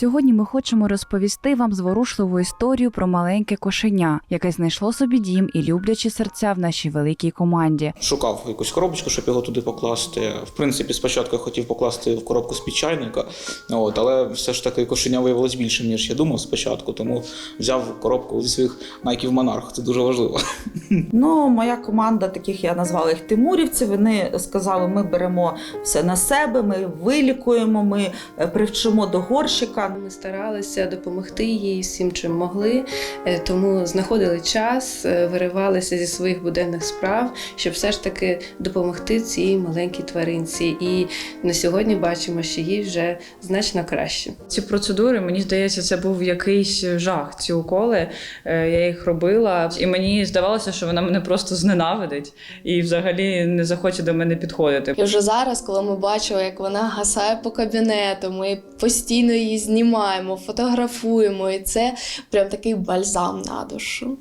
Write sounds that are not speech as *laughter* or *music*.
Сьогодні ми хочемо розповісти вам зворушливу історію про маленьке кошеня, яке знайшло собі дім і люблячі серця в нашій великій команді. Шукав якусь коробочку, щоб його туди покласти. В принципі, спочатку я хотів покласти в коробку з-під чайника, от, але все ж таки кошеня виявилось більшим, ніж я думав спочатку, тому взяв коробку зі своїх Nike Monarch. Це дуже важливо. *laughs* Ну, моя команда, таких я назвала їх тимурівці. Вони сказали, ми беремо все на себе, ми вилікуємо, ми е, привчимо до горщика. Ми старалися допомогти їй всім, чим могли, е, тому знаходили час, е, виривалися зі своїх буденних справ, щоб все ж таки допомогти цій маленькій тваринці. І на сьогодні бачимо, що їй вже значно краще. Ці процедури, мені здається, це був якийсь жах. Ці уколи я їх робила, і мені здавалося, що вона мене просто зненавидить і взагалі не захоче до мене підходити. І вже зараз, коли ми бачимо, як вона гасає по кабінету, ми постійно її знімаємо, фотографуємо, і це прям такий бальзам на душу.